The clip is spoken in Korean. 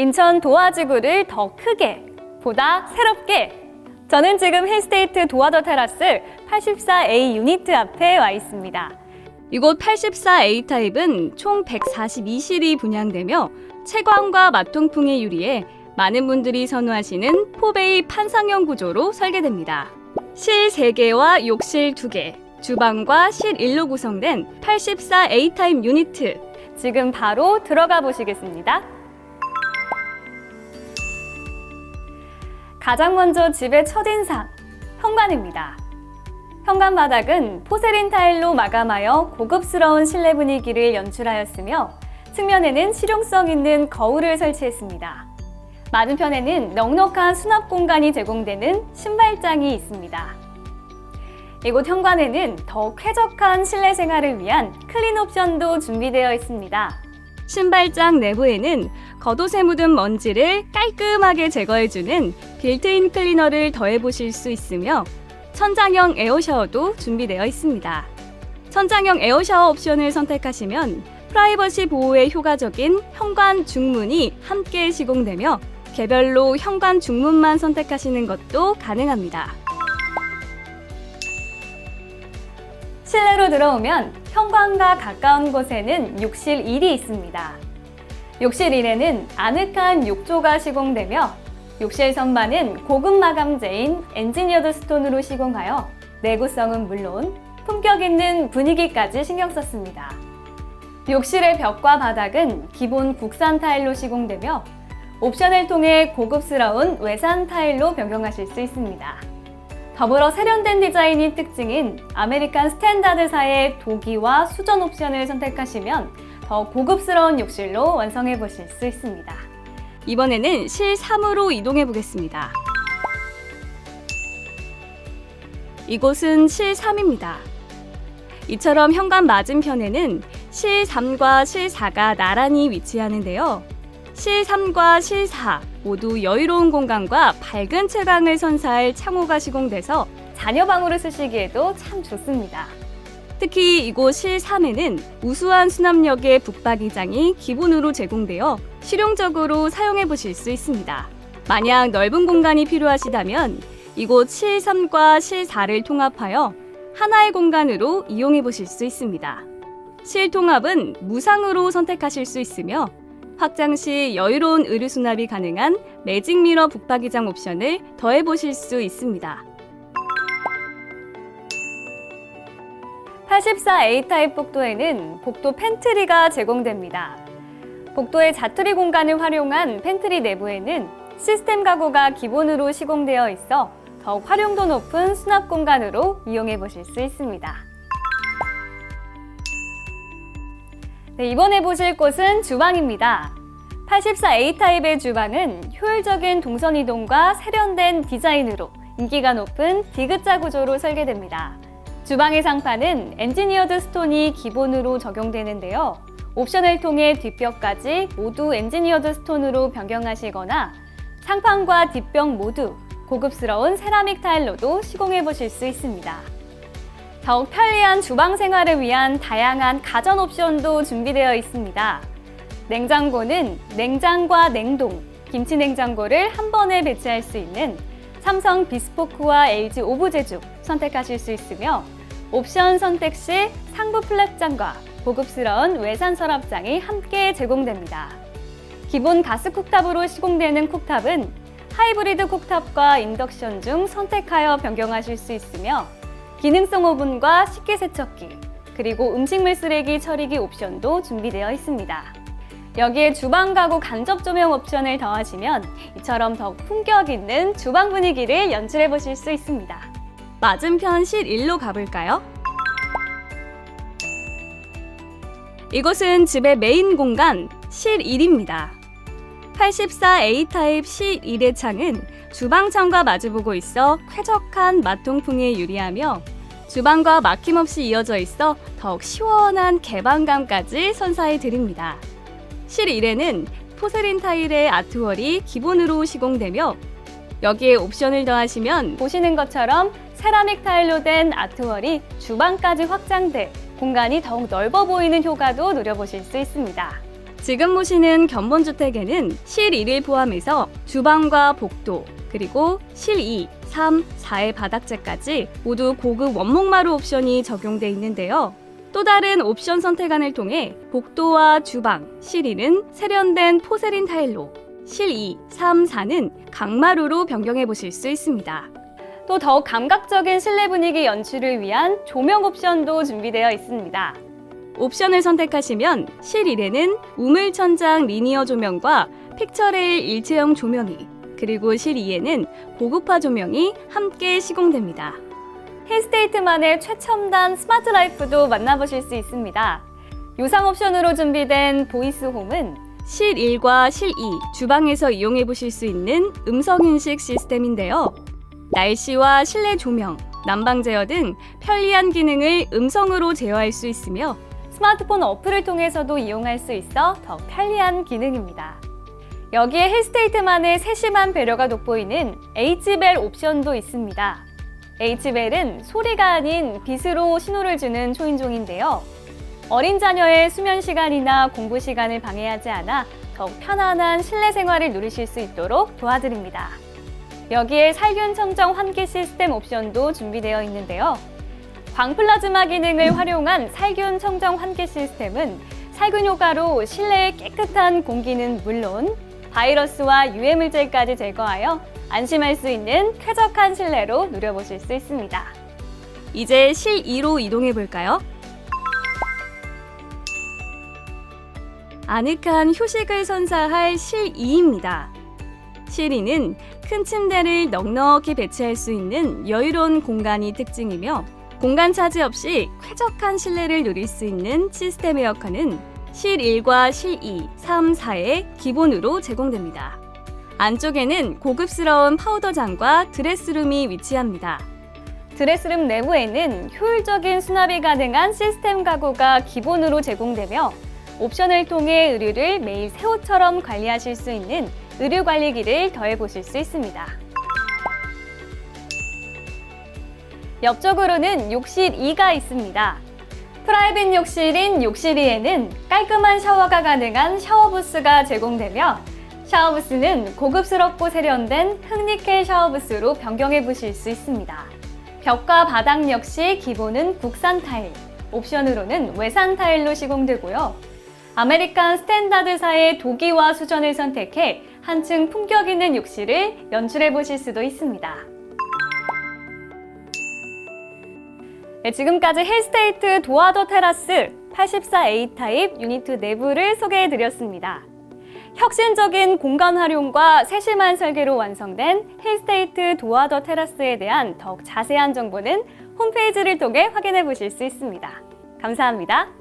인천 도화지구를 더 크게, 보다 새롭게. 저는 지금 힐스테이트 도화더 테라스 84A 유니트 앞에 와 있습니다. 이곳 84A 타입은 총 142실이 분양되며 채광과 마통풍의 유리에 많은 분들이 선호하시는 포베이 판상형 구조로 설계됩니다. 실 3개와 욕실 2개, 주방과 실 1로 구성된 84A 타입 유니트. 지금 바로 들어가 보시겠습니다. 가장 먼저 집의 첫인상, 현관입니다. 현관 바닥은 포세린 타일로 마감하여 고급스러운 실내 분위기를 연출하였으며 측면에는 실용성 있는 거울을 설치했습니다. 맞은편에는 넉넉한 수납 공간이 제공되는 신발장이 있습니다. 이곳 현관에는 더욱 쾌적한 실내 생활을 위한 클린 옵션도 준비되어 있습니다. 신발장 내부에는 겉옷에 묻은 먼지를 깔끔하게 제거해주는 빌트인 클리너를 더해보실 수 있으며 천장형 에어샤워도 준비되어 있습니다. 천장형 에어샤워 옵션을 선택하시면 프라이버시 보호에 효과적인 현관 중문이 함께 시공되며 개별로 현관 중문만 선택하시는 것도 가능합니다. 실내로 들어오면 현관과 가까운 곳에는 욕실 1이 있습니다. 욕실 1에는 아늑한 욕조가 시공되며 욕실 선반은 고급 마감재인 엔지니어드 스톤으로 시공하여 내구성은 물론 품격 있는 분위기까지 신경 썼습니다. 욕실의 벽과 바닥은 기본 국산 타일로 시공되며 옵션을 통해 고급스러운 외산 타일로 변경하실 수 있습니다. 더불어 세련된 디자인이 특징인 아메리칸 스탠다드사의 도기와 수전 옵션을 선택하시면 더 고급스러운 욕실로 완성해 보실 수 있습니다. 이번에는 실 3으로 이동해 보겠습니다. 이곳은 실 3입니다. 이처럼 현관 맞은편에는 실 3과 실 4가 나란히 위치하는데요. 실 3과 실4 모두 여유로운 공간과 밝은 채광을 선사할 창호가 시공돼서 자녀 방으로 쓰시기에도 참 좋습니다. 특히 이곳 실 3에는 우수한 수납력의 북박이장이 기본으로 제공되어 실용적으로 사용해 보실 수 있습니다. 만약 넓은 공간이 필요하시다면 이곳 실 3과 실 4를 통합하여 하나의 공간으로 이용해 보실 수 있습니다. 실 통합은 무상으로 선택하실 수 있으며 확장 시 여유로운 의류 수납이 가능한 매직 미러 북박이장 옵션을 더해 보실 수 있습니다. 84A 타입 복도에는 복도 팬트리가 제공됩니다. 복도의 자투리 공간을 활용한 팬트리 내부에는 시스템 가구가 기본으로 시공되어 있어 더욱 활용도 높은 수납 공간으로 이용해 보실 수 있습니다. 네, 이번에 보실 곳은 주방입니다. 84A 타입의 주방은 효율적인 동선 이동과 세련된 디자인으로 인기가 높은 디귿자 구조로 설계됩니다. 주방의 상판은 엔지니어드 스톤이 기본으로 적용되는데요. 옵션을 통해 뒷벽까지 모두 엔지니어드 스톤으로 변경하시거나 상판과 뒷벽 모두 고급스러운 세라믹 타일로도 시공해 보실 수 있습니다. 더욱 편리한 주방 생활을 위한 다양한 가전 옵션도 준비되어 있습니다. 냉장고는 냉장과 냉동, 김치 냉장고를 한 번에 배치할 수 있는 삼성 비스포크와 LG 오브제주 선택하실 수 있으며 옵션 선택 시 상부 플랩장과 고급스러운 외산 서랍장이 함께 제공됩니다. 기본 가스 쿡탑으로 시공되는 쿡탑은 하이브리드 쿡탑과 인덕션 중 선택하여 변경하실 수 있으며 기능성 오븐과 식기 세척기 그리고 음식물 쓰레기 처리기 옵션도 준비되어 있습니다. 여기에 주방 가구 간접 조명 옵션을 더하시면 이처럼 더욱 품격 있는 주방 분위기를 연출해 보실 수 있습니다. 맞은편 실 1로 가볼까요? 이곳은 집의 메인 공간 실 1입니다. 84A 타입 실 1의 창은 주방창과 마주보고 있어 쾌적한 마통풍에 유리하며 주방과 막힘없이 이어져 있어 더욱 시원한 개방감까지 선사해 드립니다. 실 1에는 포세린 타일의 아트월이 기본으로 시공되며 여기에 옵션을 더하시면 보시는 것처럼 세라믹 타일로 된 아트월이 주방까지 확장돼 공간이 더욱 넓어 보이는 효과도 누려보실 수 있습니다. 지금 보시는 견본주택에는 실 1을 포함해서 주방과 복도, 그리고 실 2, 3, 4의 바닥재까지 모두 고급 원목마루 옵션이 적용돼 있는데요. 또 다른 옵션 선택안을 통해 복도와 주방, 실 1은 세련된 포세린 타일로, 실 2, 3, 4는 강마루로 변경해 보실 수 있습니다. 또 더욱 감각적인 실내 분위기 연출을 위한 조명 옵션도 준비되어 있습니다. 옵션을 선택하시면 실 1에는 우물 천장 리니어 조명과 픽처레일 일체형 조명이 그리고 실 2에는 고급화 조명이 함께 시공됩니다. 힐스테이트만의 최첨단 스마트 라이프도 만나보실 수 있습니다. 요상 옵션으로 준비된 보이스 홈은 실 1과 실 2 주방에서 이용해 보실 수 있는 음성 인식 시스템인데요. 날씨와 실내 조명, 난방 제어 등 편리한 기능을 음성으로 제어할 수 있으며 스마트폰 어플을 통해서도 이용할 수 있어 더 편리한 기능입니다. 여기에 힐스테이트만의 세심한 배려가 돋보이는 H벨 옵션도 있습니다. H벨은 소리가 아닌 빛으로 신호를 주는 초인종인데요. 어린 자녀의 수면 시간이나 공부 시간을 방해하지 않아 더욱 편안한 실내 생활을 누리실 수 있도록 도와드립니다. 여기에 살균 청정 환기 시스템 옵션도 준비되어 있는데요. 광플라즈마 기능을 활용한 살균 청정 환기 시스템은 살균 효과로 실내의 깨끗한 공기는 물론 바이러스와 유해 물질까지 제거하여 안심할 수 있는 쾌적한 실내로 누려보실 수 있습니다. 이제 실 2로 이동해 볼까요? 아늑한 효식을 선사할 실 2입니다. 실 2는 큰 침대를 넉넉히 배치할 수 있는 여유로운 공간이 특징이며 공간 차지 없이 쾌적한 실내를 누릴 수 있는 시스템 에어컨은 실 1과 실 2, 3, 4에 기본으로 제공됩니다. 안쪽에는 고급스러운 파우더장과 드레스룸이 위치합니다. 드레스룸 내부에는 효율적인 수납이 가능한 시스템 가구가 기본으로 제공되며 옵션을 통해 의류를 매일 새 옷처럼 관리하실 수 있는 의류 관리기를 더해 보실 수 있습니다. 옆쪽으로는 욕실 2가 있습니다. 프라이빗 욕실인 욕실 2에는 깔끔한 샤워가 가능한 샤워부스가 제공되며 샤워부스는 고급스럽고 세련된 흑니켈 샤워부스로 변경해 보실 수 있습니다. 벽과 바닥 역시 기본은 국산 타일, 옵션으로는 외산 타일로 시공되고요. 아메리칸 스탠다드사의 도기와 수전을 선택해 한층 품격 있는 욕실을 연출해 보실 수도 있습니다. 네, 지금까지 힐스테이트 도어더 테라스 84A 타입 유니트 내부를 소개해 드렸습니다. 혁신적인 공간 활용과 세심한 설계로 완성된 힐스테이트 도어더 테라스에 대한 더욱 자세한 정보는 홈페이지를 통해 확인해 보실 수 있습니다. 감사합니다.